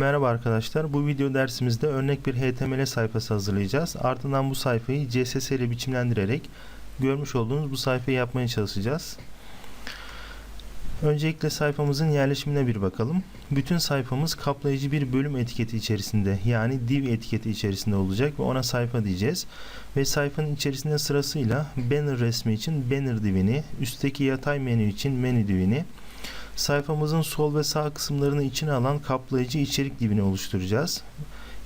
Merhaba arkadaşlar. Bu video dersimizde örnek bir HTML sayfası hazırlayacağız. Ardından bu sayfayı CSS ile biçimlendirerek görmüş olduğunuz bu sayfayı yapmaya çalışacağız. Öncelikle sayfamızın yerleşimine bir bakalım. Bütün sayfamız kaplayıcı bir bölüm etiketi içerisinde yani div etiketi içerisinde olacak ve ona sayfa diyeceğiz. Ve sayfanın içerisinde sırasıyla banner resmi için banner divini, üstteki yatay menü için menü divini, sayfamızın sol ve sağ kısımlarını içine alan kaplayıcı içerik divini oluşturacağız.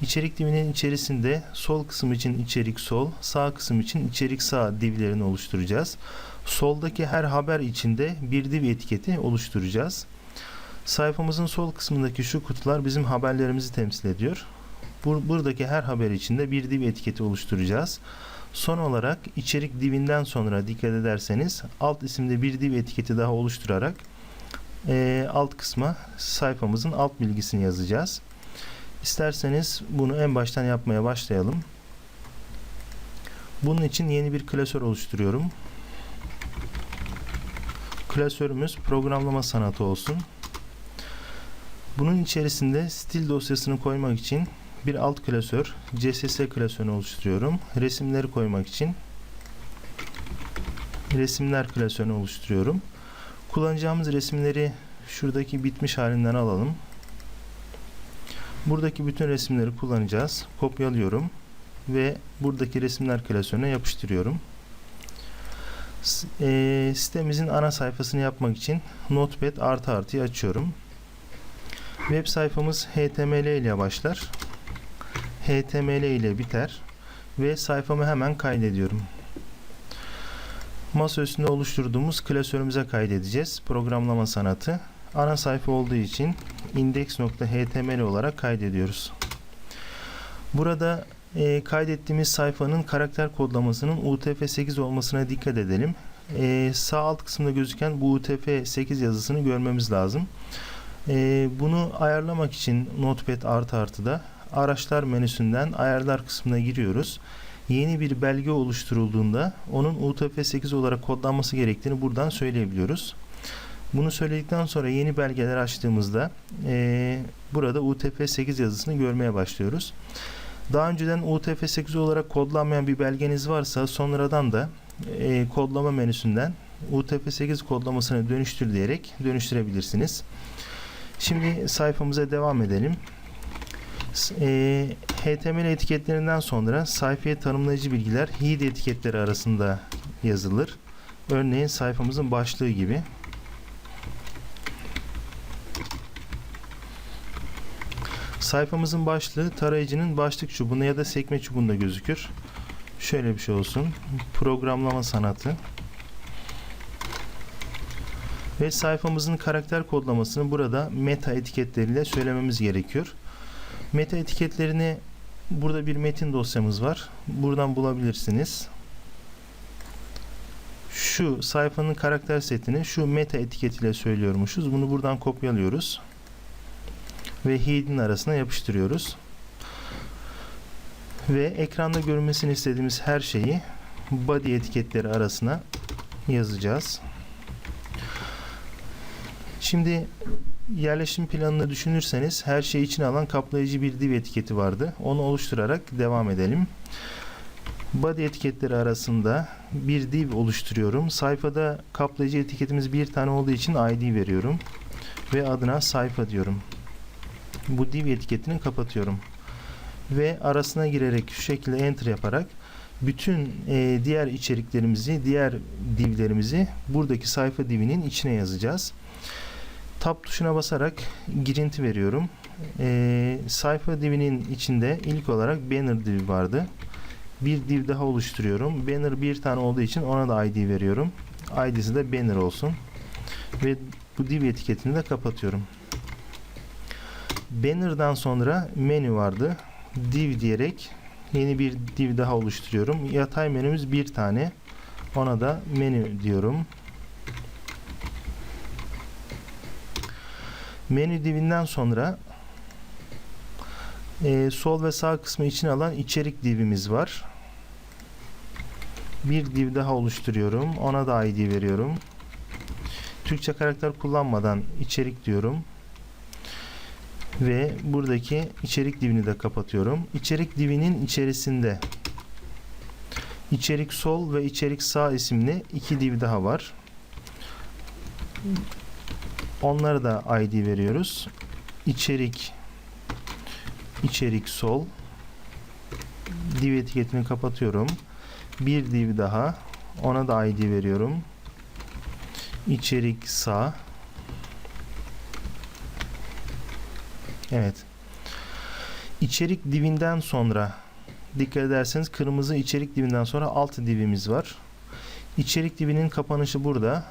İçerik divinin içerisinde sol kısım için içerik sol, sağ kısım için içerik sağ divlerini oluşturacağız. Soldaki her haber içinde bir div etiketi oluşturacağız. Sayfamızın sol kısmındaki şu kutular bizim haberlerimizi temsil ediyor. Bur- buradaki her haber içinde bir div etiketi oluşturacağız. Son olarak içerik divinden sonra dikkat ederseniz alt isimde bir div etiketi daha oluşturarak e, alt kısma sayfamızın alt bilgisini yazacağız. İsterseniz bunu en baştan yapmaya başlayalım. Bunun için yeni bir klasör oluşturuyorum. Klasörümüz programlama sanatı olsun. Bunun içerisinde stil dosyasını koymak için bir alt klasör, CSS klasörünü oluşturuyorum. Resimleri koymak için resimler klasörünü oluşturuyorum. Kullanacağımız resimleri şuradaki bitmiş halinden alalım. Buradaki bütün resimleri kullanacağız. Kopyalıyorum ve buradaki resimler klasörüne yapıştırıyorum. Eee, sitemizin ana sayfasını yapmak için Notepad artı artıyı açıyorum. Web sayfamız HTML ile başlar. HTML ile biter ve sayfamı hemen kaydediyorum. Masa üstünde oluşturduğumuz klasörümüze kaydedeceğiz. Programlama sanatı. Ana sayfa olduğu için index.html olarak kaydediyoruz. Burada e, kaydettiğimiz sayfanın karakter kodlamasının UTF-8 olmasına dikkat edelim. E, sağ alt kısımda gözüken bu UTF-8 yazısını görmemiz lazım. E, bunu ayarlamak için Notepad artı artıda araçlar menüsünden ayarlar kısmına giriyoruz yeni bir belge oluşturulduğunda onun UTF-8 olarak kodlanması gerektiğini buradan söyleyebiliyoruz. Bunu söyledikten sonra yeni belgeler açtığımızda eee, burada UTF-8 yazısını görmeye başlıyoruz. Daha önceden UTF-8 olarak kodlanmayan bir belgeniz varsa sonradan da eee, kodlama menüsünden UTF-8 kodlamasını dönüştür diyerek dönüştürebilirsiniz. Şimdi sayfamıza devam edelim. Eee, HTML etiketlerinden sonra sayfaya tanımlayıcı bilgiler head etiketleri arasında yazılır. Örneğin sayfamızın başlığı gibi. Sayfamızın başlığı tarayıcının başlık çubuğunda ya da sekme çubuğunda gözükür. Şöyle bir şey olsun. Programlama sanatı. Ve sayfamızın karakter kodlamasını burada meta etiketleriyle söylememiz gerekiyor. Meta etiketlerini burada bir metin dosyamız var. Buradan bulabilirsiniz. Şu sayfanın karakter setini şu meta etiketiyle söylüyormuşuz. Bunu buradan kopyalıyoruz. Ve head'in arasına yapıştırıyoruz. Ve ekranda görünmesini istediğimiz her şeyi body etiketleri arasına yazacağız. Şimdi yerleşim planını düşünürseniz her şeyi içine alan kaplayıcı bir div etiketi vardı. Onu oluşturarak devam edelim. Body etiketleri arasında bir div oluşturuyorum. Sayfada kaplayıcı etiketimiz bir tane olduğu için ID veriyorum. Ve adına sayfa diyorum. Bu div etiketini kapatıyorum. Ve arasına girerek şu şekilde enter yaparak bütün e, diğer içeriklerimizi, diğer divlerimizi buradaki sayfa divinin içine yazacağız. Tab tuşuna basarak girinti veriyorum. Ee, sayfa divinin içinde ilk olarak banner divi vardı. Bir div daha oluşturuyorum. Banner bir tane olduğu için ona da ID veriyorum. ID'si de banner olsun. Ve bu div etiketini de kapatıyorum. Banner'dan sonra menü vardı. Div diyerek yeni bir div daha oluşturuyorum. Yatay menümüz bir tane. Ona da menü diyorum. Menü divinden sonra e, sol ve sağ kısmı içine alan içerik divimiz var. Bir div daha oluşturuyorum. Ona da ID veriyorum. Türkçe karakter kullanmadan içerik diyorum. Ve buradaki içerik divini de kapatıyorum. İçerik divinin içerisinde içerik sol ve içerik sağ isimli iki div daha var. Onlara da ID veriyoruz. İçerik içerik sol div etiketini kapatıyorum. Bir div daha. Ona da ID veriyorum. İçerik sağ. Evet. İçerik divinden sonra dikkat ederseniz kırmızı içerik divinden sonra alt divimiz var. İçerik divinin kapanışı burada.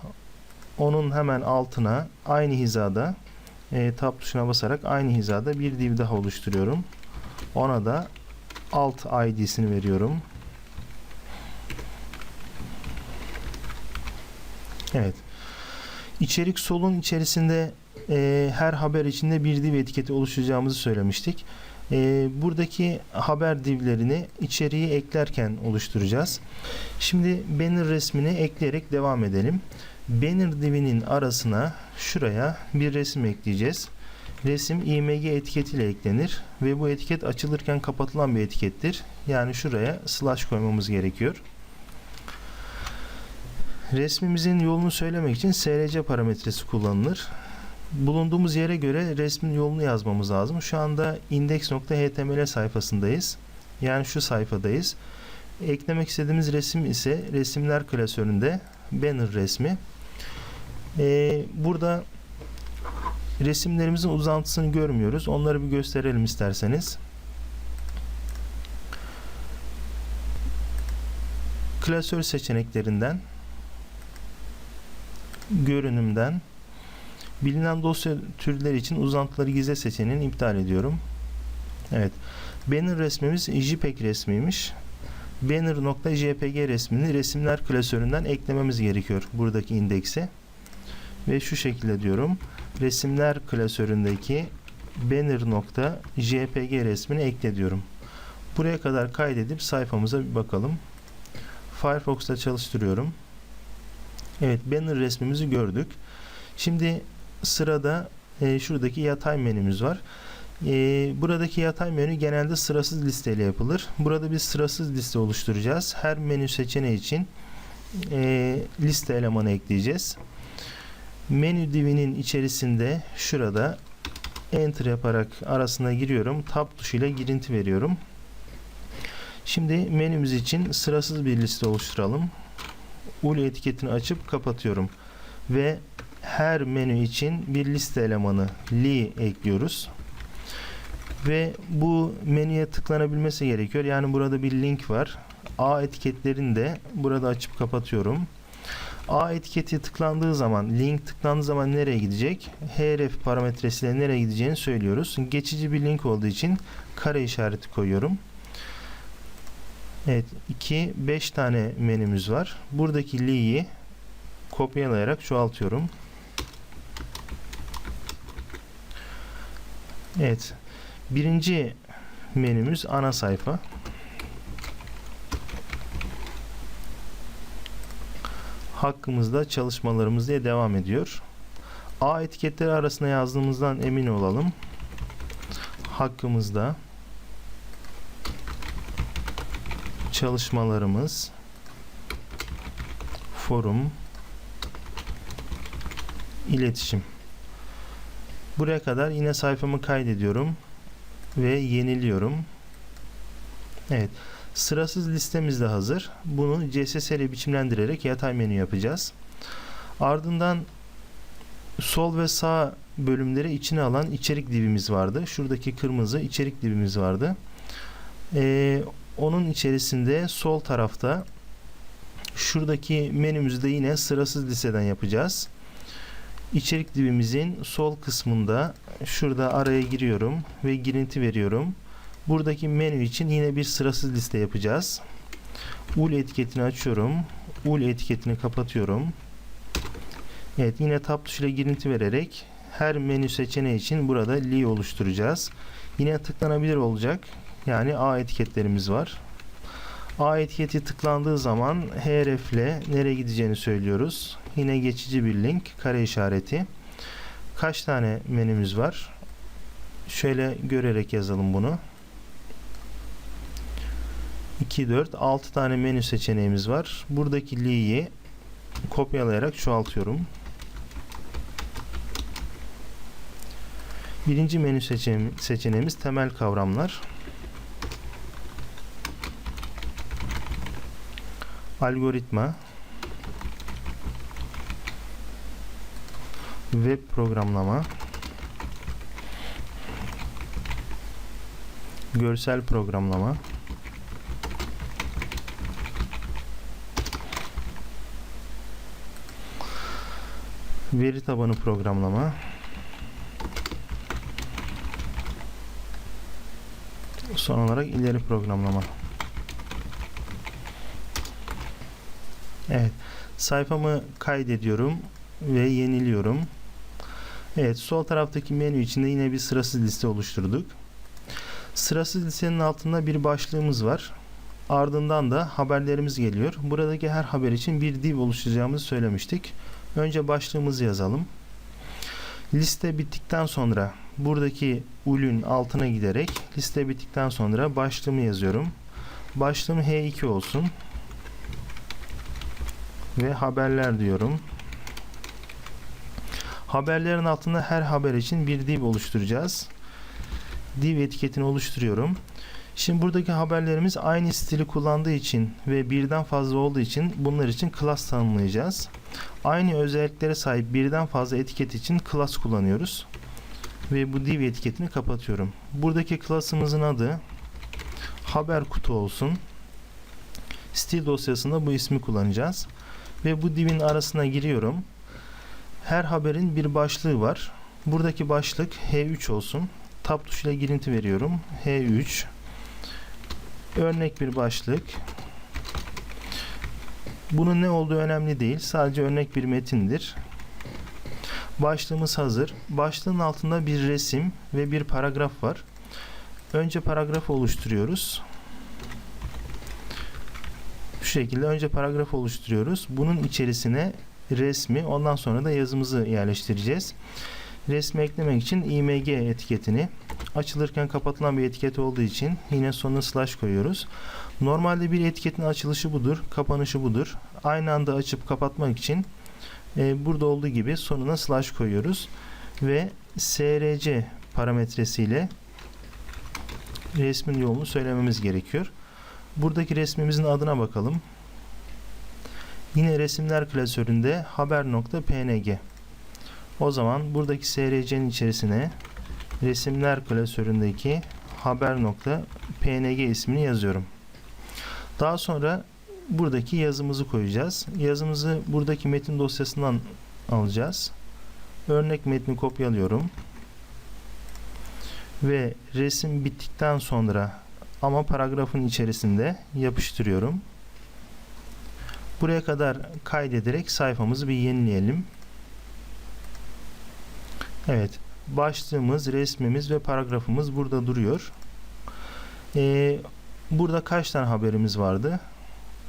Onun hemen altına aynı hizada e, tab tuşuna basarak aynı hizada bir div daha oluşturuyorum. Ona da alt ID'sini veriyorum. Evet. İçerik solun içerisinde e, her haber içinde bir div etiketi oluşturacağımızı söylemiştik. E, buradaki haber divlerini içeriği eklerken oluşturacağız. Şimdi banner resmini ekleyerek devam edelim. Banner divinin arasına şuraya bir resim ekleyeceğiz. Resim img etiketiyle eklenir ve bu etiket açılırken kapatılan bir etikettir. Yani şuraya slash koymamız gerekiyor. Resmimizin yolunu söylemek için src parametresi kullanılır. Bulunduğumuz yere göre resmin yolunu yazmamız lazım. Şu anda index.html sayfasındayız. Yani şu sayfadayız. Eklemek istediğimiz resim ise resimler klasöründe banner resmi. Ee, burada resimlerimizin uzantısını görmüyoruz. Onları bir gösterelim isterseniz. Klasör seçeneklerinden görünümden bilinen dosya türleri için uzantıları gizle seçeneğini iptal ediyorum. Evet. Banner resmimiz JPEG resmiymiş. Banner.jpg resmini resimler klasöründen eklememiz gerekiyor buradaki indekse. Ve şu şekilde diyorum. Resimler klasöründeki banner.jpg resmini ekle diyorum. Buraya kadar kaydedip sayfamıza bir bakalım. Firefox'ta çalıştırıyorum. Evet banner resmimizi gördük. Şimdi sırada e, şuradaki yatay menümüz var. E, buradaki yatay menü genelde sırasız listeyle yapılır. Burada bir sırasız liste oluşturacağız. Her menü seçeneği için e, liste elemanı ekleyeceğiz. Menü divinin içerisinde şurada enter yaparak arasına giriyorum. Tab tuşuyla girinti veriyorum. Şimdi menümüz için sırasız bir liste oluşturalım. Ul etiketini açıp kapatıyorum. Ve her menü için bir liste elemanı li ekliyoruz. Ve bu menüye tıklanabilmesi gerekiyor. Yani burada bir link var. A etiketlerini de burada açıp kapatıyorum. A etiketi tıklandığı zaman, link tıklandığı zaman nereye gidecek? href parametresiyle nereye gideceğini söylüyoruz. Geçici bir link olduğu için kare işareti koyuyorum. Evet, 2 5 tane menümüz var. Buradaki li'yi kopyalayarak çoğaltıyorum. Evet. Birinci menümüz ana sayfa. Hakkımızda çalışmalarımız diye devam ediyor. A etiketleri arasında yazdığımızdan emin olalım. Hakkımızda çalışmalarımız forum iletişim buraya kadar yine sayfamı kaydediyorum ve yeniliyorum. Evet sırasız listemiz de hazır. Bunu CSS ile biçimlendirerek yatay menü yapacağız. Ardından sol ve sağ bölümleri içine alan içerik divimiz vardı. Şuradaki kırmızı içerik divimiz vardı. Ee, onun içerisinde sol tarafta şuradaki menümüzde yine sırasız listeden yapacağız. İçerik divimizin sol kısmında şurada araya giriyorum ve girinti veriyorum. Buradaki menü için yine bir sırasız liste yapacağız. Ul etiketini açıyorum. Ul etiketini kapatıyorum. Evet yine tab tuşuyla girinti vererek her menü seçeneği için burada li oluşturacağız. Yine tıklanabilir olacak. Yani A etiketlerimiz var. A etiketi tıklandığı zaman href ile nereye gideceğini söylüyoruz. Yine geçici bir link, kare işareti. Kaç tane menümüz var? şöyle görerek yazalım bunu. 2, 4, 6 tane menü seçeneğimiz var. Buradaki li'yi kopyalayarak çoğaltıyorum. Birinci menü seçeneğim- seçeneğimiz temel kavramlar. Algoritma. Web programlama. Görsel programlama. Veri tabanı programlama. Son olarak ileri programlama. Evet. Sayfamı kaydediyorum ve yeniliyorum. Evet, sol taraftaki menü içinde yine bir sırasız liste oluşturduk. Sırasız listenin altında bir başlığımız var. Ardından da haberlerimiz geliyor. Buradaki her haber için bir div oluşturacağımızı söylemiştik. Önce başlığımızı yazalım. Liste bittikten sonra buradaki ulün altına giderek liste bittikten sonra başlığımı yazıyorum. Başlığım H2 olsun. Ve haberler diyorum. Haberlerin altında her haber için bir div oluşturacağız. Div etiketini oluşturuyorum. Şimdi buradaki haberlerimiz aynı stili kullandığı için ve birden fazla olduğu için bunlar için class tanımlayacağız. Aynı özelliklere sahip birden fazla etiket için class kullanıyoruz. Ve bu div etiketini kapatıyorum. Buradaki class'ımızın adı haber kutu olsun. Stil dosyasında bu ismi kullanacağız. Ve bu divin arasına giriyorum. Her haberin bir başlığı var. Buradaki başlık H3 olsun. Tab tuşuyla girinti veriyorum. H3 örnek bir başlık. Bunun ne olduğu önemli değil. Sadece örnek bir metindir. Başlığımız hazır. Başlığın altında bir resim ve bir paragraf var. Önce paragrafı oluşturuyoruz. Şekilde önce paragraf oluşturuyoruz. Bunun içerisine resmi ondan sonra da yazımızı yerleştireceğiz. Resmi eklemek için img etiketini açılırken kapatılan bir etiket olduğu için yine sonuna slash koyuyoruz. Normalde bir etiketin açılışı budur, kapanışı budur. Aynı anda açıp kapatmak için e, burada olduğu gibi sonuna slash koyuyoruz ve src parametresiyle resmin yolunu söylememiz gerekiyor. Buradaki resmimizin adına bakalım. Yine resimler klasöründe haber.png. O zaman buradaki src'nin içerisine resimler klasöründeki haber.png ismini yazıyorum. Daha sonra buradaki yazımızı koyacağız. Yazımızı buradaki metin dosyasından alacağız. Örnek metni kopyalıyorum. Ve resim bittikten sonra ama paragrafın içerisinde yapıştırıyorum. Buraya kadar kaydederek sayfamızı bir yenileyelim. Evet. Başlığımız, resmimiz ve paragrafımız burada duruyor. Ee, burada kaç tane haberimiz vardı?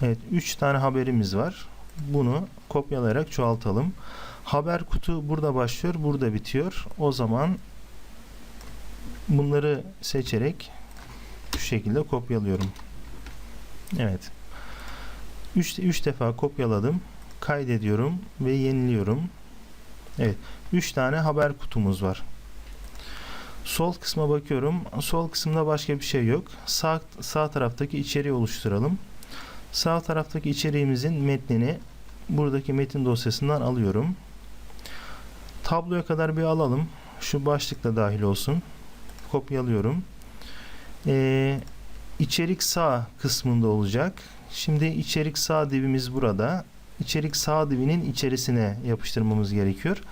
Evet. 3 tane haberimiz var. Bunu kopyalayarak çoğaltalım. Haber kutu burada başlıyor, burada bitiyor. O zaman bunları seçerek şu şekilde kopyalıyorum. Evet. 3 3 defa kopyaladım. Kaydediyorum ve yeniliyorum. Evet. 3 tane haber kutumuz var. Sol kısma bakıyorum. Sol kısımda başka bir şey yok. Sağ, sağ taraftaki içeriği oluşturalım. Sağ taraftaki içeriğimizin metnini buradaki metin dosyasından alıyorum. Tabloya kadar bir alalım. Şu başlık da dahil olsun. Kopyalıyorum. Ee, içerik sağ kısmında olacak. Şimdi içerik sağ divimiz burada. İçerik sağ divinin içerisine yapıştırmamız gerekiyor.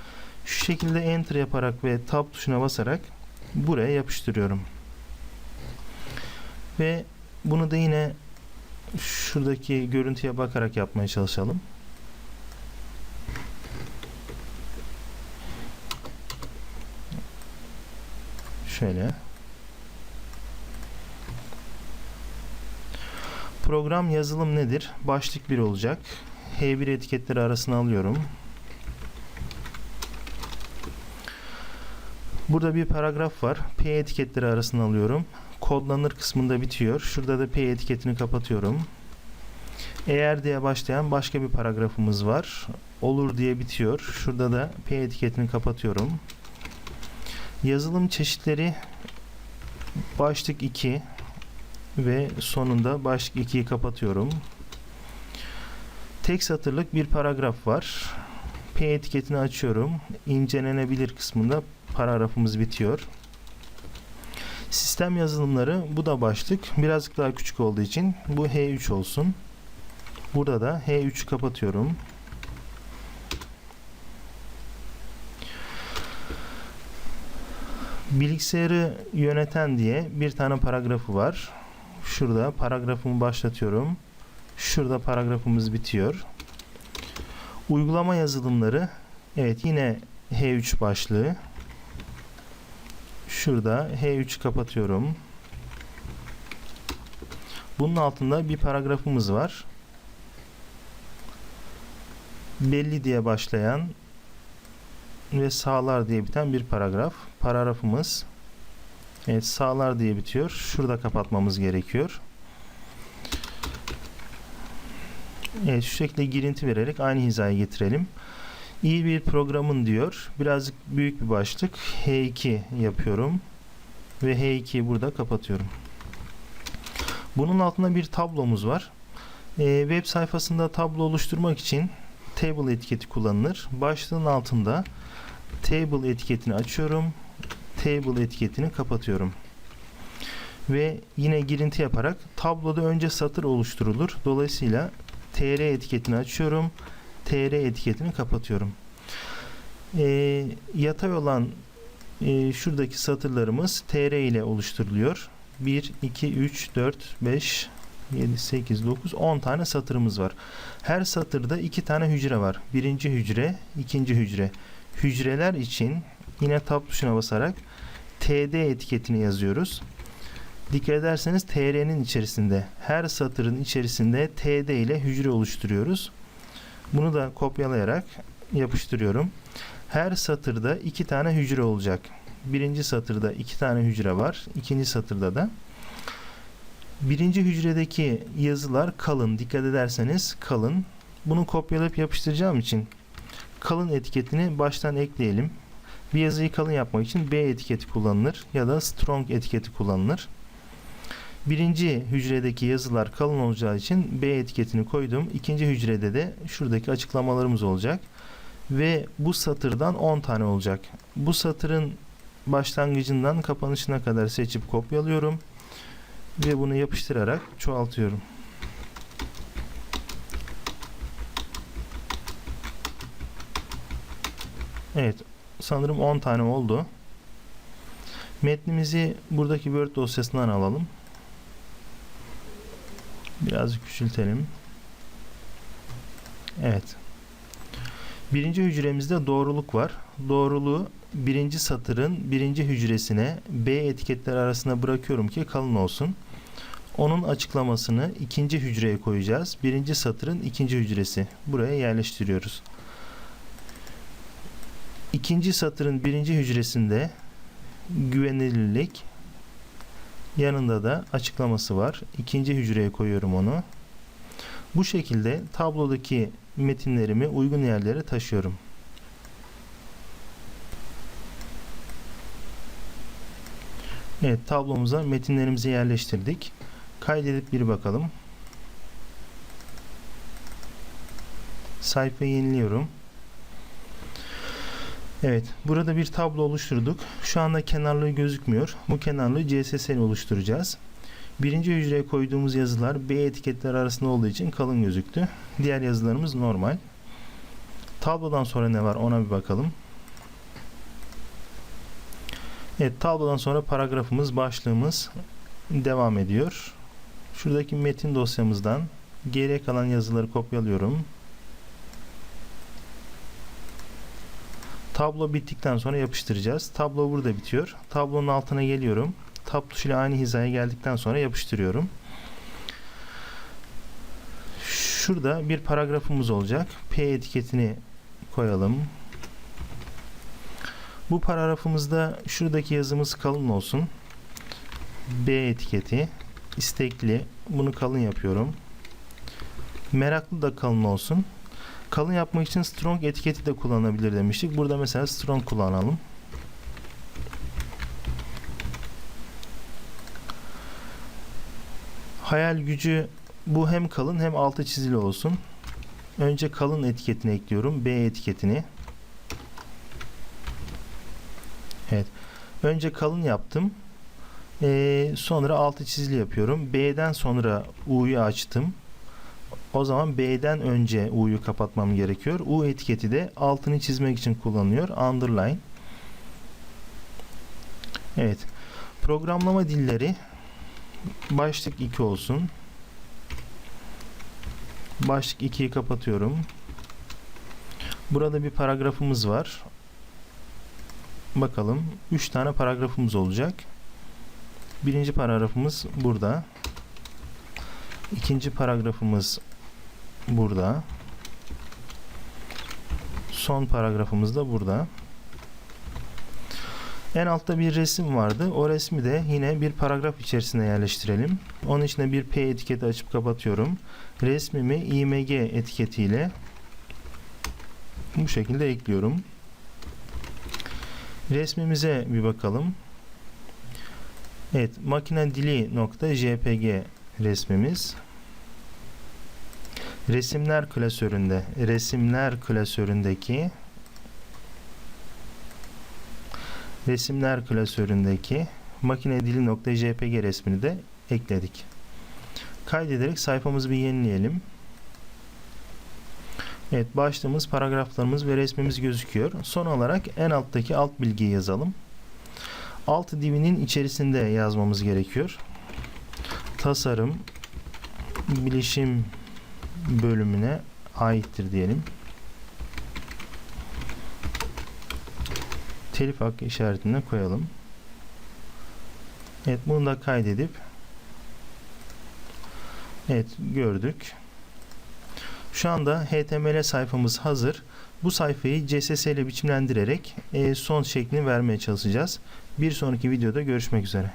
Şu şekilde enter yaparak ve tab tuşuna basarak buraya yapıştırıyorum. Ve bunu da yine şuradaki görüntüye bakarak yapmaya çalışalım. Şöyle. Program yazılım nedir? Başlık 1 olacak. H1 etiketleri arasına alıyorum. Burada bir paragraf var. P etiketleri arasına alıyorum. Kodlanır kısmında bitiyor. Şurada da P etiketini kapatıyorum. Eğer diye başlayan başka bir paragrafımız var. Olur diye bitiyor. Şurada da P etiketini kapatıyorum. Yazılım çeşitleri başlık 2 ve sonunda başlık 2'yi kapatıyorum. Tek satırlık bir paragraf var. P etiketini açıyorum. İncelenebilir kısmında paragrafımız bitiyor. Sistem yazılımları bu da başlık. Birazcık daha küçük olduğu için bu H3 olsun. Burada da H3'ü kapatıyorum. Bilgisayarı yöneten diye bir tane paragrafı var. Şurada paragrafımı başlatıyorum. Şurada paragrafımız bitiyor. Uygulama yazılımları evet yine H3 başlığı. Şurada H3'ü kapatıyorum. Bunun altında bir paragrafımız var. Belli diye başlayan ve sağlar diye biten bir paragraf. Paragrafımız evet sağlar diye bitiyor. Şurada kapatmamız gerekiyor. Evet şu şekilde girinti vererek aynı hizaya getirelim. İyi bir programın diyor. Birazcık büyük bir başlık. H2 yapıyorum. Ve H2'yi burada kapatıyorum. Bunun altında bir tablomuz var. Ee, web sayfasında tablo oluşturmak için table etiketi kullanılır. Başlığın altında table etiketini açıyorum. Table etiketini kapatıyorum. Ve yine girinti yaparak tabloda önce satır oluşturulur. Dolayısıyla tr etiketini açıyorum. tr etiketini kapatıyorum. E, yatay olan e, şuradaki satırlarımız tr ile oluşturuluyor. 1, 2, 3, 4, 5, 7, 8, 9, 10 tane satırımız var. Her satırda iki tane hücre var. Birinci hücre, ikinci hücre. Hücreler için yine tab tuşuna basarak td etiketini yazıyoruz. Dikkat ederseniz tr'nin içerisinde her satırın içerisinde td ile hücre oluşturuyoruz. Bunu da kopyalayarak yapıştırıyorum. Her satırda iki tane hücre olacak. Birinci satırda iki tane hücre var. İkinci satırda da. Birinci hücredeki yazılar kalın. Dikkat ederseniz kalın. Bunu kopyalayıp yapıştıracağım için kalın etiketini baştan ekleyelim. Bir yazıyı kalın yapmak için B etiketi kullanılır ya da strong etiketi kullanılır. Birinci hücredeki yazılar kalın olacağı için B etiketini koydum. İkinci hücrede de şuradaki açıklamalarımız olacak. Ve bu satırdan 10 tane olacak. Bu satırın başlangıcından kapanışına kadar seçip kopyalıyorum. Ve bunu yapıştırarak çoğaltıyorum. Evet. Sanırım 10 tane oldu. Metnimizi buradaki Word dosyasından alalım. Birazcık küçültelim. Evet. Birinci hücremizde doğruluk var. Doğruluğu birinci satırın birinci hücresine B etiketler arasında bırakıyorum ki kalın olsun. Onun açıklamasını ikinci hücreye koyacağız. Birinci satırın ikinci hücresi. Buraya yerleştiriyoruz. İkinci satırın birinci hücresinde güvenilirlik yanında da açıklaması var. İkinci hücreye koyuyorum onu. Bu şekilde tablodaki metinlerimi uygun yerlere taşıyorum. Evet tablomuza metinlerimizi yerleştirdik. Kaydedip bir bakalım. Sayfayı yeniliyorum. Evet, burada bir tablo oluşturduk. Şu anda kenarlığı gözükmüyor. Bu kenarlığı CSS ile oluşturacağız. Birinci hücreye koyduğumuz yazılar B etiketleri arasında olduğu için kalın gözüktü. Diğer yazılarımız normal. Tablodan sonra ne var ona bir bakalım. Evet, tablodan sonra paragrafımız, başlığımız devam ediyor. Şuradaki metin dosyamızdan geriye kalan yazıları kopyalıyorum. Tablo bittikten sonra yapıştıracağız. Tablo burada bitiyor. Tablonun altına geliyorum. Tab tuşuyla aynı hizaya geldikten sonra yapıştırıyorum. Şurada bir paragrafımız olacak. P etiketini koyalım. Bu paragrafımızda şuradaki yazımız kalın olsun. B etiketi istekli. Bunu kalın yapıyorum. Meraklı da kalın olsun. Kalın yapmak için strong etiketi de kullanabilir demiştik. Burada mesela strong kullanalım. Hayal gücü bu hem kalın hem altı çizili olsun. Önce kalın etiketini ekliyorum. B etiketini. Evet. Önce kalın yaptım. Ee, sonra altı çizili yapıyorum. B'den sonra U'yu açtım. O zaman B'den önce U'yu kapatmam gerekiyor. U etiketi de altını çizmek için kullanılıyor. Underline. Evet. Programlama dilleri başlık 2 olsun. Başlık 2'yi kapatıyorum. Burada bir paragrafımız var. Bakalım. 3 tane paragrafımız olacak. Birinci paragrafımız burada. İkinci paragrafımız burada. Son paragrafımız da burada. En altta bir resim vardı. O resmi de yine bir paragraf içerisine yerleştirelim. Onun içine bir P etiketi açıp kapatıyorum. Resmimi img etiketiyle bu şekilde ekliyorum. Resmimize bir bakalım. Evet, makine jpg resmimiz. Resimler klasöründe, resimler klasöründeki resimler klasöründeki makine dili nokta jpg resmini de ekledik. Kaydederek sayfamızı bir yenileyelim. Evet, başlığımız, paragraflarımız ve resmimiz gözüküyor. Son olarak en alttaki alt bilgiyi yazalım. Alt divinin içerisinde yazmamız gerekiyor. Tasarım bilişim bölümüne aittir diyelim. Telif hakkı işaretine koyalım. Evet bunu da kaydedip Evet gördük. Şu anda HTML sayfamız hazır. Bu sayfayı CSS ile biçimlendirerek e, son şeklini vermeye çalışacağız. Bir sonraki videoda görüşmek üzere.